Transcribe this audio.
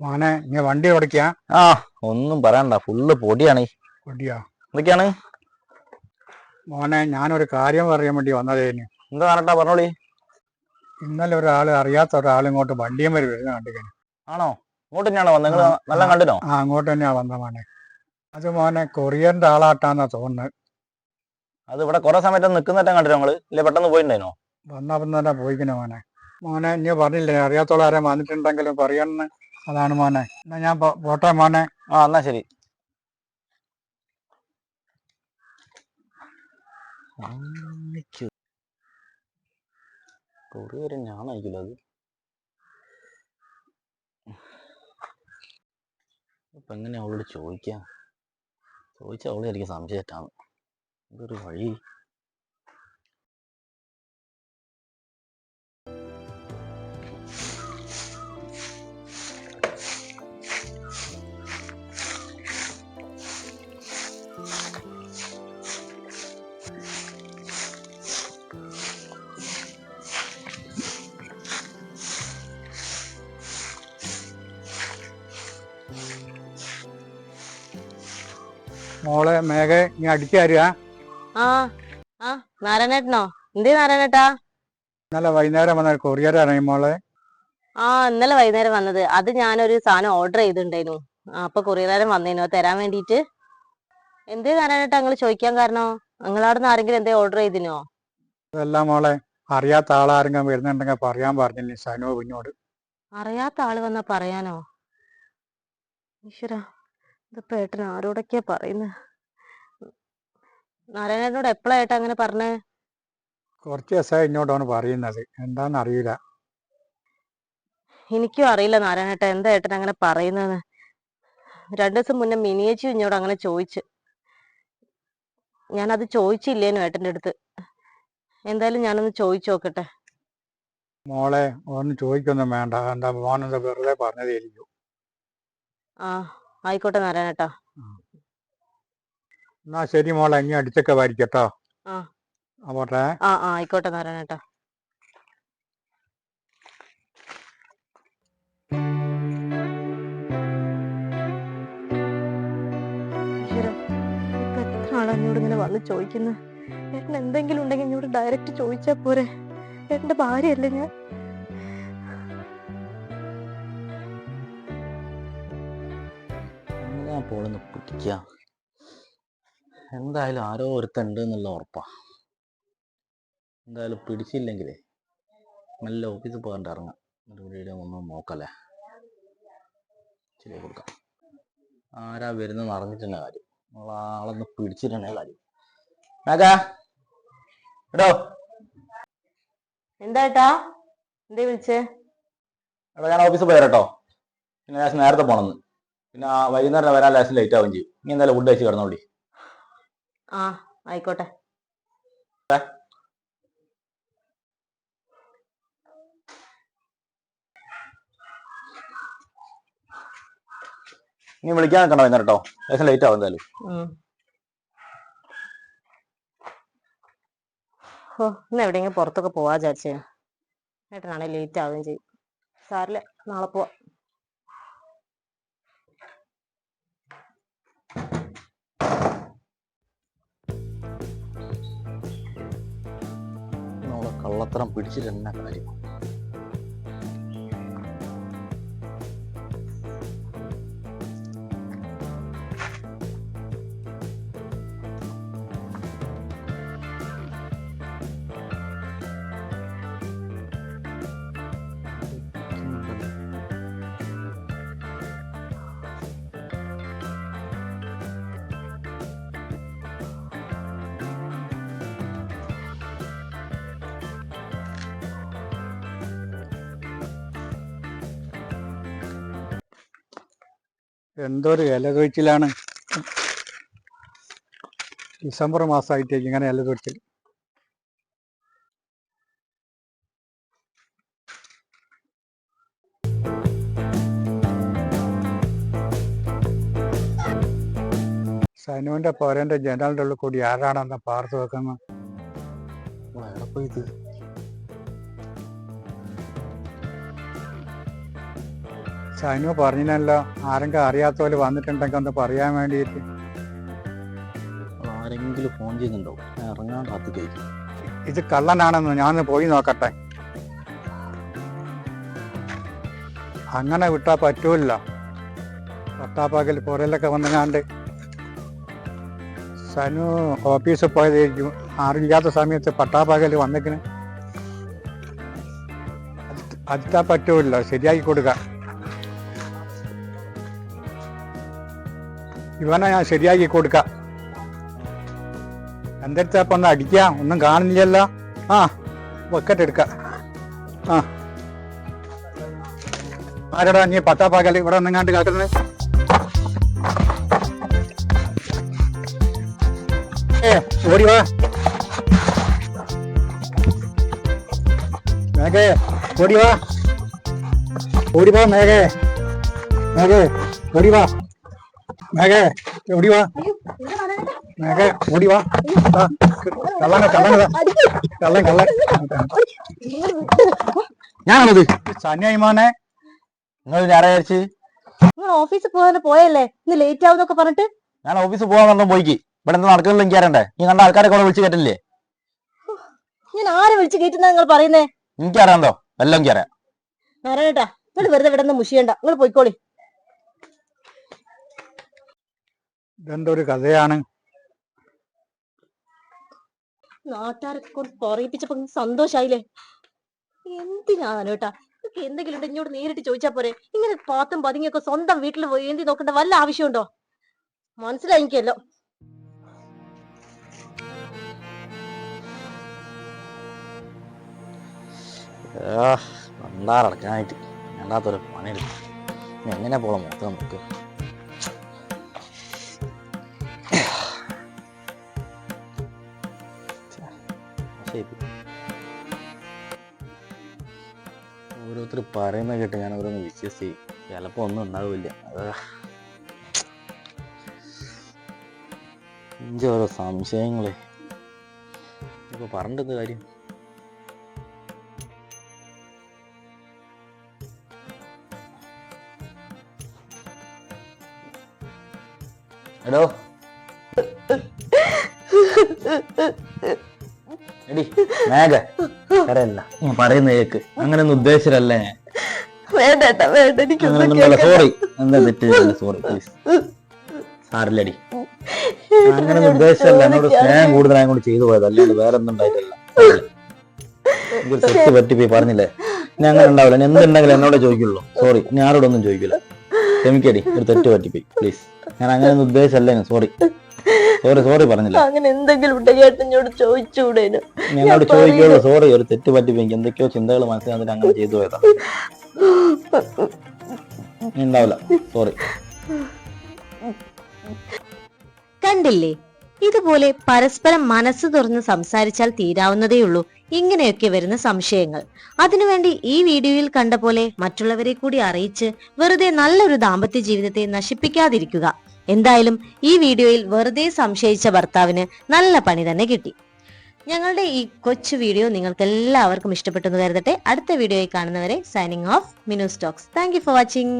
മോനെ ഇങ്ങനെ വണ്ടി ഓടിക്കാ? ആ ഒന്നും പറയണ്ട. ഫുള്ള് പൊടിയാണ്. പൊടിയാ? എന്തൊക്കെയാണ്? മോനെ ഞാനൊരു കാര്യം പറയാൻ വേണ്ടി വന്നതേന് എന്താ പറഞ്ഞാ പറഞ്ഞോളി? ഇന്നലെ ഒരാൾ അറിയാത്ത ഒരാൾ ഇങ്ങോട്ട് വണ്ടിയും വരെ വരുന്ന കണ്ടിക്കാൻ ആണോ? ഇങ്ങോട്ട് തന്നെയാണോ വന്നത്? നിങ്ങൾ നല്ല. കണ്ടിനോ? ആ അങ്ങോട്ട് തന്നെയാ വന്ന മോനെ. അത് മോനെ കൊറിയറിന്റെ ആളാട്ടാന്നാ തോന്നുന്നത് അത് ഇവിടെ കുറെ സമയത്ത് നിൽക്കുന്നിട്ട് കണ്ടിട്ടോ നിങ്ങൾ? ഇല്ല പെട്ടെന്ന് പോയിട്ടുണ്ടായിരുന്നോ വന്നാ തന്നെ പോയിക്കണ മോനെ. മോനെ ഇനി പറഞ്ഞില്ലേ അറിയാത്തോളം ആരും വന്നിട്ടുണ്ടെങ്കിലും പറയാന്ന് അതാണ് മോനെ. എന്നാ ഞാൻ പോട്ടെ മോനെ. ആ എന്നാ ശരി. കൊറിയർ ഞാനായിരിക്കില്ല അത്. ഇപ്പൊ എങ്ങനെയാ അവളോട് ചോദിക്കാം? ചോദിച്ചാൽ അവളെ എനിക്ക് സംശയറ്റാണ് ഇതൊരു വഴി മോളെ മേഘ നീ അടിച്ചാരുക ആ ആ നാരായണേട്ടനോ? എന്തേ നാരായണേട്ടാ? ഇന്നലെ വൈകുന്നേരം വന്ന കൊറിയർ ഇറങ്ങി മോളെ. ആ ഇന്നലെ വൈകുന്നേരം വന്നത്. അത് ഞാനൊരു സാധനം ഓർഡർ ചെയ്തിട്ടുണ്ടായിരുന്നു. അപ്പൊ കൊറിയറുകാരൻ വന്നേനു. തരാൻ വേണ്ടിയിട്ട്. എന്തേ നാരായണേട്ടാ നിങ്ങൾ ചോദിക്കാൻ കാരണോ? നിങ്ങളവിടെ നിന്ന് ആരെങ്കിലും എന്തേ ഓർഡർ ചെയ്തിനോ? അതെല്ലാം മോളെ അറിയാത്ത ആളാരെങ്കിലും വരുന്നുണ്ടെങ്കിൽ പറയാൻ പറഞ്ഞില്ലേ സനു പിന്നോട് അറിയാത്ത ആൾ വന്നാ പറയാനോ? ഈശ്വര. ഇതിപ്പോ ഏട്ടൻ ആരോടൊക്കെയാ പറയുന്നത് നാരായണേട്ടനോട് എപ്പോഴാ ഏട്ടാ അങ്ങനെ പറഞ്ഞേ? കുറച്ച് ദിവസമായി എന്നോടാണ് പറയുന്നത്. എന്താന്ന് അറിയില്ല. എനിക്കും അറിയില്ല നാരായണേട്ട എന്താ ഏട്ടൻ അങ്ങനെ പറയുന്നത് രണ്ടു ദിവസം മുന്നേ മിനിയേച്ചി എന്നോട് അങ്ങനെ ചോദിച്ചു. ഞാനത് ചോദിച്ചില്ലേനു ഏട്ടന്റെ അടുത്ത്. എന്തായാലും ഞാനൊന്ന് ചോദിച്ചു നോക്കട്ടെ. മോളെ ഒന്നും ചോദിക്കൊന്നും വേണ്ട. എന്താ മോനെന്താ വെറുതെ പറഞ്ഞതായിരിക്കും ആ. ആയിക്കോട്ടെ നാരായണേട്ടാ. എന്നാ ശരി മോളെ ഇനി അടിച്ചൊക്കെ വാരിക്കട്ടോ. ആ. ആ ആ ആയിക്കോട്ടെ നാരായണേട്ടാ. എന്നോട് ഇങ്ങനെ വന്ന് ചോദിക്കുന്നത് ഏട്ടൻ എന്തെങ്കിലും ഉണ്ടെങ്കിൽ എന്നോട് ഡയറക്റ്റ് ചോദിച്ചാ പോരെ? ഏട്ടന്റെ ഭാര്യയല്ലേ ഞാൻ? പിടിക്കുക എന്തായാലും ആരോ ഒരുത്തുണ്ട് എന്നുള്ള ഉറപ്പാണ് എന്തായാലും പിടിച്ചില്ലെങ്കിലേ നല്ല ഓഫീസിൽ പോകാണ്ട് ഇറങ്ങാം ഒരു വീഡിയോ ഒന്നും നോക്കല്ലേ. ശരി കൊടുക്കാം. ആരാ വരുന്നെന്ന് അറിഞ്ഞിട്ടുണ്ട് കാര്യം. നമ്മൾ ആളൊന്ന് പിടിച്ചിട്ടുണ്ടേ കാര്യം. മേഘാ എടോ. എന്താ ഏട്ടാ? എന്തേ വിളിച്ചേ? എടാ ഞാൻ ഓഫീസിൽ പോയാട്ടോ പിന്നെ ഞാൻ നേരത്തെ പോണെന്ന്. പിന്നെ വൈകുന്നേരം വരാൻ ലാസ്റ്റ് ലേറ്റ് ആവുകയും ചെയ്യും. നീ എന്തായാലും ഫുഡ് കഴിച്ച് കിടന്നോളി. ആ ആയിക്കോട്ടെ. നീ വിളിക്കാൻ നിൽക്കണം വൈകുന്നേരം കേട്ടോ ലേശം ലേറ്റ് ആവും എന്തായാലും. ഓ ഇന്ന് എവിടെയെങ്കിലും പുറത്തൊക്കെ പോവാ വിചാരിച്ചേ. ഏട്ടനാണെങ്കിൽ ലേറ്റ് ആവുകയും ചെയ്യും. സാറില്ല നാളെ പോവാ. കള്ളത്തരം പിടിച്ചിട്ട് കാര്യം? എന്തൊരു ഇല തൊഴിച്ചിലാണ് ഡിസംബർ മാസമായിട്ടേക്ക് ഇങ്ങനെ ഇല തൊഴിച്ചിൽ സനുവിന്റെ പോരന്റെ ജനലിന്റെ ഉള്ളിൽ കൂടി ആരാണെന്ന് പാർത്ത് ഇത്? സനു പറഞ്ഞില്ലല്ലോ ആരെങ്കിലും അറിയാത്ത പോലെ വന്നിട്ടുണ്ടെങ്കിൽ ഒന്ന് പറയാൻ വേണ്ടിയിട്ട്. ആരെങ്കിലും ഫോൺ ചെയ്യുന്നുണ്ടോ? ഇറങ്ങാൻ കാത്തു കഴിക്കും ഇത് കള്ളനാണെന്ന് ഞാൻ പോയി നോക്കട്ടെ. അങ്ങനെ വിട്ടാ പറ്റൂല പത്താപ്പാകൽ പുറയിലൊക്കെ വന്നങ്ങാണ്ട്. സനു ഓഫീസിൽ പോയതായിരിക്കും. അറിയാത്ത സമയത്ത് പട്ടാപ്പാകൽ വന്നിക്കണ്. അതിട്ടാ പറ്റൂല ശരിയാക്കി കൊടുക്ക. ഇവനെ ഞാൻ ശരിയാക്കി കൊടുക്ക. എന്റെ അടുത്ത് ഒന്ന് അടിക്കാം. ഒന്നും കാണുന്നില്ലല്ലോ. ആ വെക്കറ്റ് എടുക്ക. ആ. ആരടാ നീ പട്ടാപ്പാക്കൽ ഇവിടെ ഒന്നെങ്ങാണ്ട് കാക്കുന്നത് ഏ ഓടി വാ. മേഘേ ഓടി വാ. ഓടി വാ മേഘേ. മേഘേ ഓടി വാ. മേഘേ ഓടി വാ. മേഘേ ഓടി വാ. ആ, കള്ളനെ കള്ളനെ കള്ളൻ കള്ളൻ. ഞാനത് സന്യായിമാനെ നിങ്ങൾ ഞായറാഴ്ച നിങ്ങൾ ഓഫീസിൽ പോകാൻ പോയല്ലേ? ഇന്ന് ലേറ്റ് ആവുന്നൊക്കെ പറഞ്ഞിട്ട്. ഞാൻ ഓഫീസിൽ പോകാൻ പറഞ്ഞു പോയിക്ക്. ഇവിടെ എന്താ നടക്കുന്നില്ല എനിക്ക് അറിയണ്ടേ? നീ കണ്ട ആൾക്കാരെ കൂടെ വിളിച്ച് കേട്ടില്ലേ? ഞാൻ ആരെ വിളിച്ച് കയറ്റുന്ന നിങ്ങൾ പറയുന്നേ? എനിക്കറിയാന്തോ എല്ലാം എനിക്കറിയാം. നാരായണേട്ടാ നിങ്ങൾ വെറുതെ ഇവിടെ നിന്ന് മുഷിയണ്ട. നിങ്ങൾ പോയിക്കോളി. ഇതെന്തൊരു കഥയാണ്? നാട്ടുകാരൊക്കെ കൊണ്ട് പറയിപ്പിച്ചപ്പോ സന്തോഷായില്ലേ? എന്തിനാ കേട്ടാ എന്തെങ്കിലും ഇങ്ങോട്ട് നേരിട്ട് ചോദിച്ചാ പോരെ. ഇങ്ങനെ പാത്തും പതുങ്ങിയൊക്കെ സ്വന്തം വീട്ടിൽ പോയി എന്തി നോക്കേണ്ട വല്ല ആവശ്യമുണ്ടോ? മനസ്സിലായി എനിക്കല്ലോ നന്നാറടക്കാനായിട്ട് വേണ്ടാത്തൊരു പണിയെടുക്കും. എങ്ങനെ പോകണം മൊത്തം നമുക്ക് ഓരോരുത്തർ പറയുന്ന കേട്ട് ഞാൻ ഓരോന്ന് വിശ്വസിച്ച് ചിലപ്പോൾ ഒന്നും ഉണ്ടാവില്ല. ഇഞ്ചി ഓരോ സംശയങ്ങളെ. ഇപ്പൊ പറഞ്ഞിട്ട് കാര്യം? എടോ. എടി മേഘ. കരയല്ല ഞാൻ പറയുന്ന കേക്ക്. അങ്ങനെ ഒന്നും ഉദ്ദേശിച്ചല്ലേ ഞാൻ. വേണ്ട വേണ്ട അങ്ങനെയൊന്നുമല്ല സോറി എന്താ തെറ്റ് സോറി പ്ലീസ് സാറില്ലടി അങ്ങനെ ഒന്നും ഉദ്ദേശിച്ചല്ല. എന്നോട് സ്നേഹം കൂടുതലായ കൊണ്ട് ചെയ്തു പോയത്. അല്ലാണ്ട് വേറെ ഒന്നും ഉണ്ടായിട്ടല്ല എനിക്കൊരു തെറ്റ് പറ്റിപ്പോയി. പറഞ്ഞില്ലേ? ഞാൻ അങ്ങനെ ഉണ്ടാവില്ല. ഞാൻ എന്തുണ്ടെങ്കിലും എന്നോട് ചോദിക്കുള്ളൂ. സോറി ഞാൻ ആരോടൊന്നും ചോദിക്കില്ല. ക്ഷമിക്കടി. ഒരു തെറ്റ് പറ്റിപ്പോയി. പ്ലീസ് ഞാൻ അങ്ങനെ ഒന്നും ഉദ്ദേശിച്ചല്ലേ സോറി സോറി സോറി പറഞ്ഞില്ല. അങ്ങനെ എന്തെങ്കിലും ഉണ്ടെങ്കിൽ ഏട്ടനോട് ചോദിച്ചുകൂടേനു എന്നോട് ചോദിക്കുള്ളൂ സോറി ഒരു തെറ്റ് പറ്റിപ്പോയി. എനിക്ക് എന്തൊക്കെയോ ചിന്തകൾ മനസ്സിലാകുന്നിട്ട് അങ്ങനെ ചെയ്തു പോയതാ. ഉണ്ടാവില്ല. സോറി കണ്ടില്ലേ? ഇതുപോലെ പരസ്പരം മനസ്സ് തുറന്ന് സംസാരിച്ചാൽ തീരാവുന്നതേയുള്ളൂ. ഇങ്ങനെയൊക്കെ വരുന്ന സംശയങ്ങൾ. അതിനുവേണ്ടി ഈ വീഡിയോയിൽ കണ്ട പോലെ മറ്റുള്ളവരെ കൂടി അറിയിച്ച് വെറുതെ നല്ലൊരു ദാമ്പത്യ ജീവിതത്തെ നശിപ്പിക്കാതിരിക്കുക. എന്തായാലും ഈ വീഡിയോയിൽ വെറുതെ സംശയിച്ച ഭർത്താവിന് നല്ല പണി തന്നെ കിട്ടി. ഞങ്ങളുടെ ഈ കൊച്ചു വീഡിയോ നിങ്ങൾക്ക് എല്ലാവർക്കും ഇഷ്ടപ്പെട്ടെന്ന് കരുതട്ടെ. അടുത്ത വീഡിയോയിൽ കാണുന്നവരെ സൈനിങ് ഓഫ് മിനു സ്റ്റോക്സ് താങ്ക് ഫോർ വാച്ചിങ്